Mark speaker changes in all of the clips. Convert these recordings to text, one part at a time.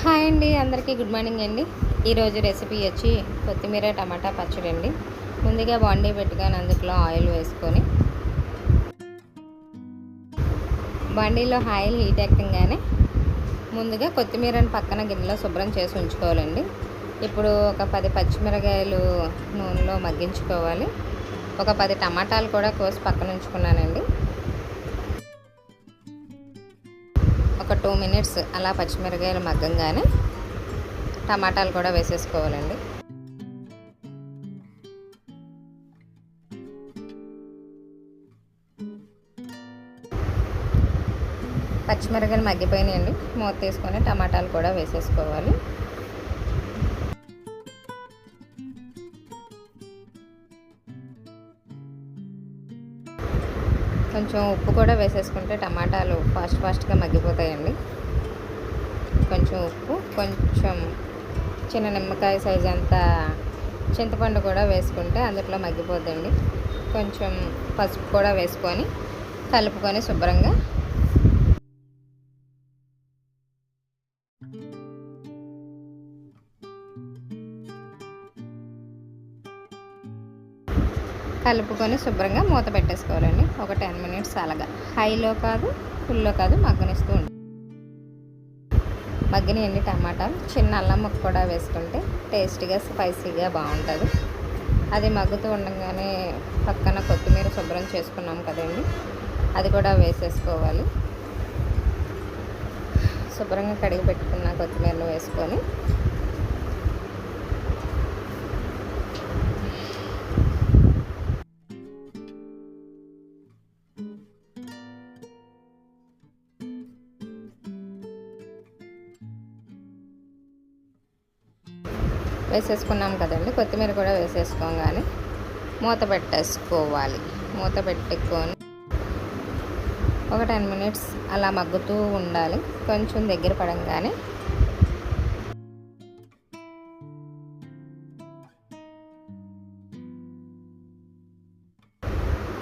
Speaker 1: Hi అండి అందరికీ good morning అండి. ఈరోజు రెసిపీ వచ్చి కొత్తిమీర టమాటా పచ్చడి అండి. ముందుగా బాండీ పెట్టుకొని అందులో ఆయిల్ వేసుకొని బండిలో ఆయిల్ హీట్ ఎక్కగానే ముందుగా కొత్తిమీరని పక్కన గిన్నెలో శుభ్రం చేసి ఉంచుకోవాలండి. ఇప్పుడు ఒక పది పచ్చిమిరకాయలు నూనెలో మగ్గించుకోవాలి. ఒక పది టమాటాలు కూడా కోసి పక్కన ఉంచుకున్నానండి. ఒక టూ మినిట్స్ అలా పచ్చిమిరకాయలు మగ్గంగానే టమాటాలు కూడా వేసేసుకోవాలండి. పచ్చిమిరకాయలు మగ్గిపోయినాయండి. మూత తీసుకొని టమాటాలు కూడా వేసేసుకోవాలి. కొంచెం ఉప్పు కూడా వేసేసుకుంటే టమాటాలు ఫాస్ట్ ఫాస్ట్గా మగ్గిపోతాయండి. కొంచెం ఉప్పు కొంచెం చిన్న నిమ్మకాయ సైజ్ అంత చింతపండు కూడా వేసుకుంటే అందులో మగ్గిపోద్దండి. కొంచెం పసుపు కూడా వేసుకొని కలుపుకొని శుభ్రంగా కలుపుకొని శుభ్రంగా మూత పెట్టేసుకోవాలండి. ఒక టెన్ మినిట్స్ అలాగా. హైలో కాదు ఫుల్లో కాదు మగ్గనిస్తూ ఉంటుంది మగ్గినయండి టమాటాలు. చిన్న అల్లం ముక్క కూడా వేసుకుంటే టేస్టీగా స్పైసీగా బాగుంటుంది. అది మగ్గుతూ ఉండగానే పక్కన కొత్తిమీర శుభ్రం చేసుకున్నాం కదండి. అది కూడా వేసేసుకోవాలి. శుభ్రంగా కడిగి పెట్టుకున్న కొత్తిమీరను వేసుకొని వేసేసుకున్నాం కదండి. కొత్తిమీర కూడా వేసేసుకోగానే మూత పెట్టేసుకోవాలి. మూత పెట్టుకొని ఒక టెన్ మినిట్స్ అలా మగ్గుతూ ఉండాలి. కొంచెం దగ్గర పడంగానే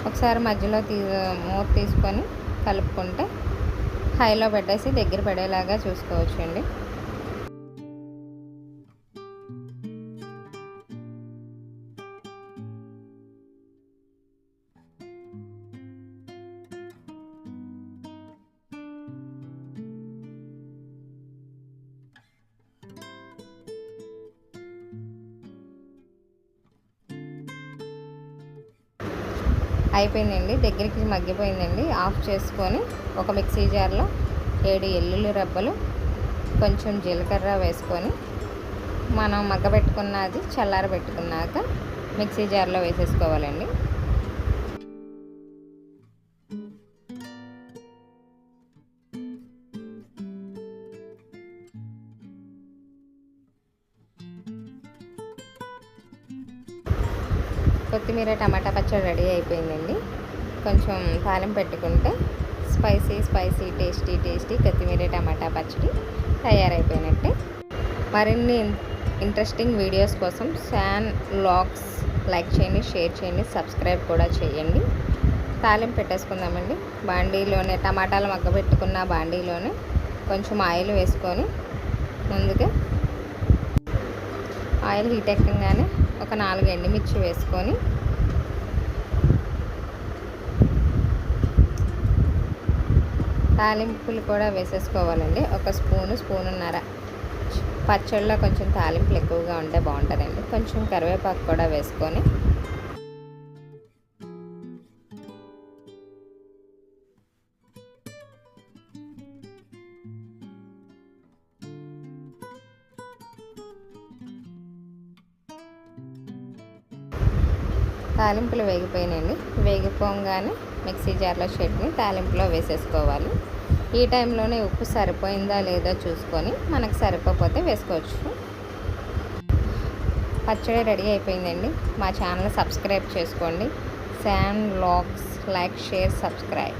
Speaker 1: ఒకసారి మధ్యలో తీ మూత తీసుకొని కలుపుకుంటే హైలో పెట్టేసి దగ్గర పడేలాగా చూసుకోవచ్చండి. అయిపోయిందండి. దగ్గరికి మగ్గిపోయిందండి. ఆఫ్ చేసుకొని ఒక మిక్సీ జార్లో ఏడు ఎల్లుల్లి రబ్బలు కొంచెం జీలకర్ర వేసుకొని మనం మగ్గబెట్టుకున్నది చల్లార పెట్టుకున్నాక మిక్సీ జార్లో వేసేసుకోవాలండి. కొత్తిమీర టమాటా పచ్చడి రెడీ అయిపోయిందండి. కొంచెం తాలింపు పెట్టుకుంటే స్పైసీ స్పైసీ టేస్టీ టేస్టీ కొత్తిమీర టమాటా పచ్చడి తయారైపోయినట్టే. మరిన్ని ఇంట్రెస్టింగ్ వీడియోస్ కోసం శాన్ లాక్స్ లైక్ చేయండి షేర్ చేయండి సబ్స్క్రైబ్ కూడా చేయండి. తాలింపు పెట్టేసుకుందామండి. బాండీలోనే టమాటాలు మగ్గబెట్టుకున్న బాండీలోనే కొంచెం ఆయిల్ వేసుకొని ముందుగా ఆయిల్ హీట్ ఎక్కగానే ఒక నాలుగు ఎండుమిర్చి వేసుకొని తాలింపులు కూడా వేసేసుకోవాలండి. ఒక స్పూను స్పూనున్నర పచ్చళ్ళలో కొంచెం తాలింపులు ఎక్కువగా ఉంటే బాగుంటుందండి. కొంచెం కరివేపాకు కూడా వేసుకొని తాలింపులు వేగిపోయినాయండి. వేగిపోగానే మిక్సీ జార్లో చట్నీ తాలింపులో వేసేసుకోవాలి. ఈ టైంలోనే ఉప్పు సరిపోయిందా లేదా చూసుకొని మనకు సరిపోతే వేసుకోవచ్చు. పచ్చడి రెడీ అయిపోయిందండి. మా ఛానల్ సబ్స్క్రైబ్ చేసుకోండి. శాన్ లాక్స్ లైక్ షేర్ సబ్స్క్రైబ్.